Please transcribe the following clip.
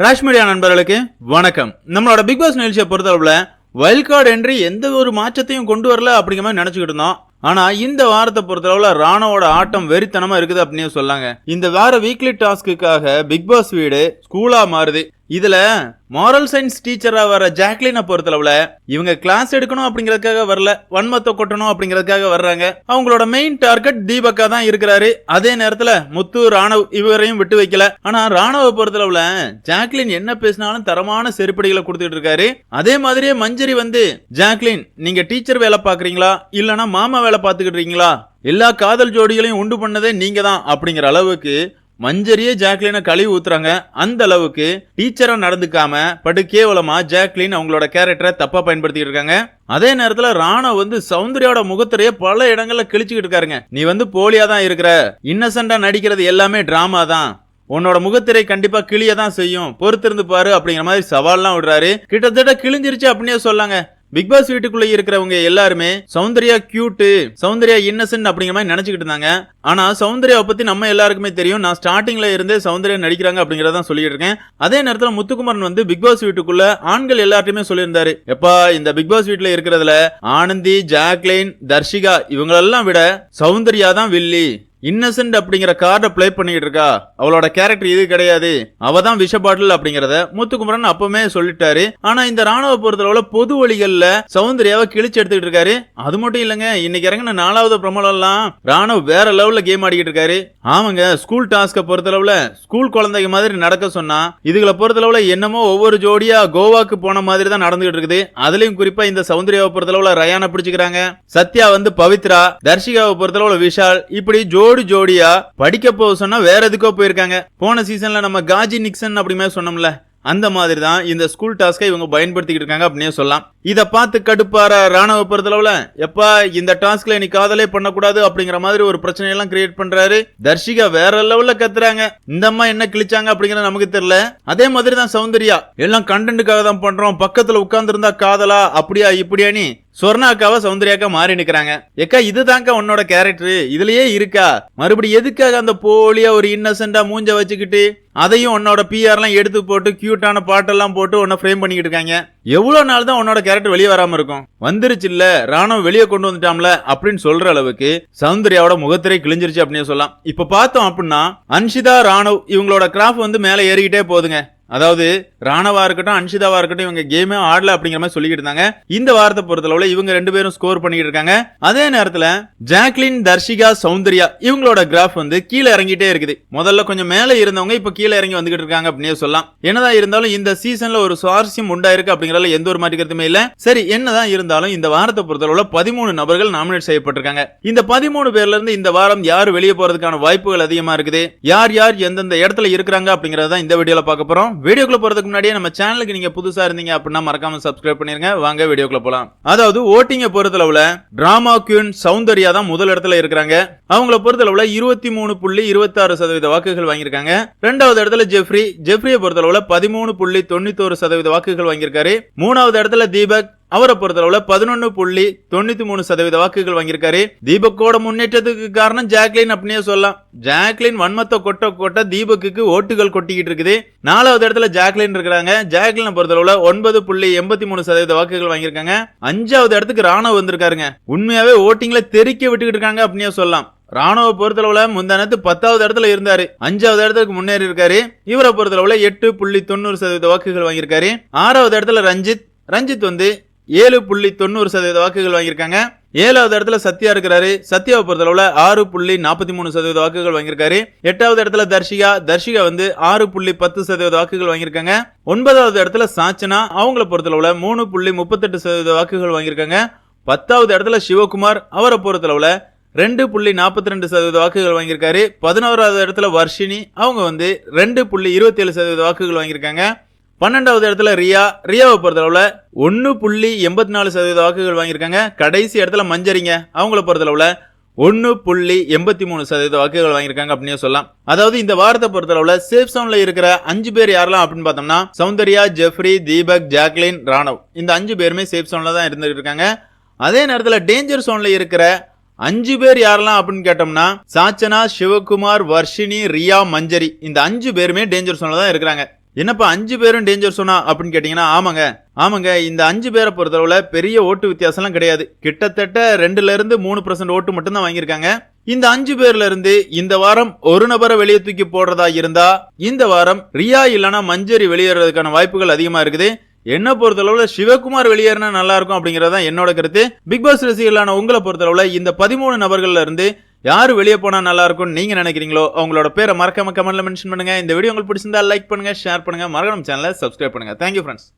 Rash media நண்பர்களுக்கு வணக்கம். நம்மளோட பிக் பாஸ் நிகழ்ச்சியை பொறுத்தளவுல வைல்ட் கார்டு என்ட்ரி எந்த ஒரு மாற்றத்தையும் கொண்டு வரல அப்படிங்கிற மாதிரி நினைச்சுக்கிட்டு இருந்தோம். ஆனா இந்த வாரத்தை பொறுத்தளவுல ராணாவோட ஆட்டம் வெறித்தனமா இருக்குது அப்படின்னு சொல்லாங்க. இந்த வார வீக்லி டாஸ்க்குக்காக பிக் பாஸ் வீடு ஸ்கூலா மாறுது. இதுல மாரல் சயின்ஸ் டீச்சரா வர ஜாக்லினை பொறுத்தளவுல இவங்க கிளாஸ் எடுக்கணும் அப்படிங்கறதுக்காக வரல வன்மத்தை கொட்டணும் அப்படிங்கறதுக்காக வர்றாங்க. அவங்களோட மெயின் டார்கெட் தீபக்கா தான் இருக்கிறாரு. அதே நேரத்துல முத்து ராணவ் இவரையும் விட்டு வைக்கல. ஆனா ராணவ பொறுத்தளவுல ஜாக்லின் என்ன பேசினாலும் தரமான செருப்படிகளை கொடுத்துட்டு இருக்காரு. அதே மாதிரியே மஞ்சரி வந்து ஜாக்லின் நீங்க டீச்சர் வேலை பாக்குறீங்களா இல்லனா மாமா வேலை பாத்துக்கிட்டு இருக்கீங்களா? எல்லா காதல் ஜோடிகளையும் உண்டு பண்ணதே நீங்க தான் அப்படிங்கிற அளவுக்கு மஞ்சரியே ஜாக்லினை கழுவி ஊத்துறாங்க. அந்த அளவுக்கு டீச்சரா நடந்துக்காம படு கேவலமா ஜாக்லின் அவங்களோட கேரக்டரை தப்பா பயன்படுத்திட்டு இருக்காங்க. அதே நேரத்துல ராணா வந்து சௌந்தர்யாவோட முகத்திரைய பல இடங்கள்ல கிழிச்சுக்கிட்டு இருக்காருங்க. நீ வந்து போலியா தான் இருக்கிற. இன்னசென்டா நடிக்கிறது எல்லாமே டிராமா தான். உன்னோட முகத்திரை கண்டிப்பா கிளிய தான் செய்யும். பொறுத்திருந்து பாரு அப்படிங்கிற மாதிரி சவால்லாம் விடுறாரு. கிட்டத்தட்ட கிழிஞ்சிருச்சு அப்படின்னே சொல்லாங்க. பிக் பாஸ் வீட்டுக்குள்ள இருக்கிறவங்க எல்லாருமே சௌந்தர்யா கியூட்டு சௌந்தர்யா இன்னசென்ட் அப்படிங்கிற மாதிரி நினைச்சுக்கிட்டு இருந்தாங்க. ஆனா சௌந்தர்யாவை பத்தி நம்ம எல்லாருக்குமே தெரியும். நான் ஸ்டார்டிங்ல இருந்தே சௌந்தர்யா நடிக்கிறாங்க அப்படிங்கறத சொல்லிட்டு இருக்கேன். அதே நேரத்துல முத்துக்குமரன் வந்து பிக் பாஸ் வீட்டுக்குள்ள ஆண்கள் எல்லார்ட்டையுமே சொல்லியிருந்தாரு. எப்பா இந்த பிக் பாஸ் வீட்டுல இருக்கிறதுல ஆனந்தி ஜாக்லின் தர்ஷிகா இவங்களெல்லாம் விட சௌந்தர்யா தான் வில்லி. இன்னசென்ட் அப்படிங்கிற கார்டை ப்ளே பண்ணிட்டு இருக்கா? அவளோட கேரக்டர் இது கிடையாது. அவ தான் விஷ பாட்டில் அப்படிங்கறத முத்துக்குமரன் அப்பவே சொல்லிட்டாரு. ஆனா இந்த ராணுவ பொறுத்தளவுல பொது வழிகள்ல சௌந்தர்யாவை கிழிச்சு எடுத்துக்கிட்டு இருக்காரு. அது மட்டும் இல்லங்க இன்னைக்கு இறங்கின நாலாவது பிரமலம் எல்லாம் ராணுவ வேற லெவல்ல கேம் ஆடிக்கிட்டு இருக்காரு. ஆமாங்க ஸ்கூல் டாஸ்க பொறுத்தளவுல ஸ்கூல் குழந்தைங்க மாதிரி நடக்க சொன்னா இதுகளை பொறுத்தளவுல என்னமோ ஒவ்வொரு ஜோடியா கோவாக்கு போன மாதிரி தான் நடந்துகிட்டு இருக்குது. அதுலயும் குறிப்பா இந்த சௌந்தர்யாவை பொறுத்தளவுல ரயானை பிடிச்சுக்கிறாங்க. சத்யா வந்து பவித்ரா தர்ஷிகாவை பொறுத்தளவுல விஷால் இப்படி ஜோ ஜோடி ஜோடியா படிக்க போக சொன்னா வேற எதுக்கோ போயிருக்காங்க. போன சீசன்ல நம்ம காஜி நிக்சன் அப்படிமே சொன்னோம்ல அந்த மாதிரி தான் இந்த ஸ்கூல் டாஸ்கை இவங்க பயன்படுத்திக்கிட்டு இருக்காங்க அப்படின்னே சொல்லலாம். இதை பார்த்து கடுப்பார ராணுவ பொறுத்தளவுல எப்பா இந்த டாஸ்க்ல நீ காதலே பண்ணக்கூடாது அப்படிங்கிற மாதிரி ஒரு பிரச்சனையெல்லாம் கிரியேட் பண்றாரு. தர்ஷிகா வேற லெவல்ல கத்துறாங்க. இந்த அம்மா என்ன கிழிச்சாங்க அப்படிங்கிறது நமக்கு தெரியல. அதே மாதிரி தான் சௌந்தர்யா. எல்லாம் கண்டென்ட்டுக்காக தான் பண்றோம். பக்கத்துல உட்கார்ந்துருந்தா காதலா அப்படியா இப்படியானி சொர்ணாக்காவ சௌந்தர்யாக்கா மாறி நிக்கிறாங்க. ஏக்கா இதுதான்க்கா உன்னோட கேரக்டர் இதுலயே இருக்கா? மறுபடியும் எதுக்காக அந்த போலியா ஒரு இன்னசென்டா மூஞ்ச வச்சுக்கிட்டு அதையும் உன்னோட பிஆர் எல்லாம் எடுத்து போட்டு கியூட்டான பாட்டெல்லாம் போட்டு உன்னை ஃப்ரேம் பண்ணிக்கிட்டு இருக்காங்க? எவ்வளவு நாள் தான் உன்னோட கேரக்டர் வெளியே வராம இருக்கும். வந்துருச்சு இல்ல ராணுவ வெளியே கொண்டு வந்துட்டாம்ல அப்படின்னு சொல்ற அளவுக்கு சௌந்தர்யாவோட முகத்திரை கிழிஞ்சிருச்சு அப்படின்னு சொல்லலாம். இப்ப பார்த்தோம் அப்படின்னா அன்ஷிதா ராணுவ் இவங்களோட கிராஃப் வந்து மேல ஏறிக்கிட்டே போகுதுங்க. அதாவது ராணவா இருக்கட்டும் அன்ஷிதாவா இருக்கட்டும் இவங்க கேமே ஆடல அப்படிங்கிற மாதிரி சொல்லிக்கிட்டு இருந்தாங்க. இந்த வாரத்தை பொறுத்தளவுல இவங்க ரெண்டு பேரும் ஸ்கோர் பண்ணிட்டு இருக்காங்க. அதே நேரத்துல ஜாக்லின் தர்ஷிகா சௌந்தர்யா இவங்களோட கிராஃப் வந்து கீழே இறங்கிட்டே இருக்குது. முதல்ல கொஞ்சம் மேலே இருந்தவங்க இப்ப கீழே இறங்கி வந்துகிட்டு இருக்காங்க அப்படின்னு சொல்லலாம். என்னதான் இருந்தாலும் இந்த சீசன்ல ஒரு சுவாரஸ்யம் உண்டாயிருக்கு அப்படிங்கறதுல எந்த ஒரு மாற்று கருத்துமே இல்ல. சரி என்னதான் இருந்தாலும் இந்த வாரத்தை பொறுத்தளவுல பதிமூணு நபர்கள் நாமினேட் செய்யப்பட்டிருக்காங்க. இந்த பதிமூணு பேர்ல இருந்து இந்த வாரம் யார் வெளியே போறதுக்கான வாய்ப்புகள் அதிகமா இருக்குது? யார் யார் எந்தெந்த இடத்துல இருக்கிறாங்க அப்படிங்கறத இந்த வீடியோல பார்க்க போறோம். வீடியோக்குள்ள போறதுக்கு முன்னாடியே நம்ம சேனலுக்கு நீங்க புதுசா இருந்தீங்க அப்படின்னா மறக்காம சப்ஸ்கிரைப் பண்ணிருங்க. வாங்க வீடியோக்குள்ள போலாம். அதாவது ஓட்டிங்க பொறுத்தளவுல டிராமா கியூன் சௌந்தர்யா தான் முதல் இடத்துல இருக்கிறாங்க. அவங்கள பொறுத்தளவுல இருபத்தி மூணு புள்ளி இருபத்தி ஆறு சதவீத வாக்குகள் வாங்கியிருக்காங்க. ரெண்டாவது இடத்துல ஜெஃப்ரி. ஜெஃப்ரியை பொறுத்தளவுல பதிமூணு புள்ளி தொண்ணூத்தோரு சதவீத வாக்குகள் வாங்கியிருக்காரு. மூணாவது இடத்துல தீபக். அவரை பொறுத்தளவுல பதினொன்னு புள்ளி தொண்ணூத்தி மூணு சதவீத வாக்குகள் வாங்கியிருக்காரு. தீபக்கோட முன்னேற்றத்துக்கு காரணம் ஜாக்லின் அப்படின்னே சொல்லலாம். ஜாக்லின் வன்மத்தை கொட்ட கொட்ட தீபக்குக்கு ஓட்டுகள் கொட்டிக்கிட்டு இருக்குது. நாலாவது இடத்துல ஜாக்லின் இருக்கிறாங்க. ஜாக்லின் பொறுத்தளவுல ஒன்பது புள்ளி எண்பத்தி மூணு சதவீத வாக்குகள் வாங்கியிருக்காங்க. அஞ்சாவது இடத்துக்கு ராணுவ வந்திருக்காருங்க. உண்மையாவே ஓட்டிங்ல தெறிக்க விட்டுக்கிட்டு இருக்காங்க அப்படின்னே சொல்லலாம். ராணுவ பொறுத்தளவுல முந்தானத்து பத்தாவது இடத்துல இருந்தாரு. அஞ்சாவது இடத்துக்கு முன்னேறி இருக்காரு. இவரை பொறுத்தளவுல எட்டு புள்ளி தொண்ணூறு சதவீத வாக்குகள் வாங்கியிருக்காரு. ஆறாவது இடத்துல ரஞ்சித். ரஞ்சித் வந்து ஏழு புள்ளி தொண்ணூறு சதவீத வாக்குகள் வாங்கியிருக்காங்க. ஏழாவது இடத்துல சத்யா இருக்கிறாரு. சத்யாவை பொறுத்தளவுல ஆறு புள்ளி நாற்பத்தி மூணு சதவீத வாக்குகள் வாங்கியிருக்காரு. எட்டாவது இடத்துல தர்ஷிகா. தர்ஷிகா வந்து ஆறு புள்ளி பத்து சதவீத வாக்குகள் வாங்கியிருக்காங்க. ஒன்பதாவது இடத்துல சாச்சனா. அவங்கள பொறுத்தளவுல மூணு புள்ளி முப்பத்தெட்டு சதவீத வாக்குகள் வாங்கியிருக்காங்க. பத்தாவது இடத்துல சிவகுமார். அவரை பொறுத்தளவுல ரெண்டு புள்ளி நாற்பத்தி ரெண்டு சதவீத வாக்குகள் வாங்கியிருக்காரு. பதினோராவது இடத்துல வர்ஷினி. அவங்க வந்து ரெண்டு புள்ளி இருபத்தி ஏழு சதவீத வாக்குகள் வாங்கியிருக்காங்க. பன்னெண்டாவது இடத்துல ரியா. ரியாவை பொறுத்தளவில் ஒன்று புள்ளி எண்பத்தி நாலு சதவீத வாக்குகள் வாங்கியிருக்காங்க. கடைசி இடத்துல மஞ்சரிங்க. அவங்கள பொறுத்தளவுல ஒன்று புள்ளி எண்பத்தி மூணு சதவீத வாக்குகள் வாங்கியிருக்காங்க அப்படின்னு சொல்லலாம். அதாவது இந்த வாரத்தை பொறுத்தளவுல சேஃப் சவுன்ல இருக்கிற அஞ்சு பேர் யாரெல்லாம் அப்படின்னு பார்த்தோம்னா சௌந்தர்யா ஜெஃப்ரி தீபக் ஜாக்லின் ராணவ். இந்த அஞ்சு பேருமே சேஃப் சவுன்ல தான் இருந்துட்டு இருக்காங்க அதே நேரத்தில் டேஞ்சர் சோன்ல இருக்கிற அஞ்சு பேர் யாரெல்லாம் அப்படின்னு கேட்டோம்னா சாச்சனா சிவகுமார் வர்ஷினி ரியா மஞ்சரி. இந்த அஞ்சு பேருமே டேஞ்சர் சோன்ல தான் இருக்கிறாங்க. என்னப்பா அஞ்சு பேரும் டேஞ்சர் சொன்னா அப்படின்னு கேட்டீங்கன்னா ஆமாங்க. ஆமாங்க இந்த அஞ்சு பேரை பொறுத்தளவுல பெரிய ஓட்டு வித்தியாசம்லாம் கிடையாது. கிட்டத்தட்ட ரெண்டுல இருந்து மூணு பர்சன்ட் ஓட்டு மட்டும்தான் வாங்கியிருக்காங்க. இந்த அஞ்சு பேர்ல இருந்து இந்த வாரம் ஒரு நபரை வெளியே தூக்கி போடுறதா இருந்தா இந்த வாரம் ரியா இல்லனா மஞ்சரி வெளியேறதுக்கான வாய்ப்புகள் அதிகமா இருக்குது. என்ன பொறுத்தளவுல சிவகுமார் வெளியேறினா நல்லா இருக்கும் அப்படிங்கறது தான் என்னோட கருத்து. பிக் பாஸ் ரசிகர்களான உங்களை பொறுத்தளவுல இந்த பதிமூணு நபர்கள்ல இருந்து யாரு வெளியே போனால் நல்லா இருக்கும்னு நீங்க நினைக்கிறீங்களோ அவங்களோட பேரை மறக்காம கமெண்ட்ல மென்ஷன் பண்ணுங்க. இந்த வீடியோ உங்களுக்கு பிடிச்சிருந்தா லைக் பண்ணுங்க ஷேர் பண்ணுங்க. மறக்காம சேனலை சப்ஸ்கிரைப் பண்ணுங்க. Thank you friends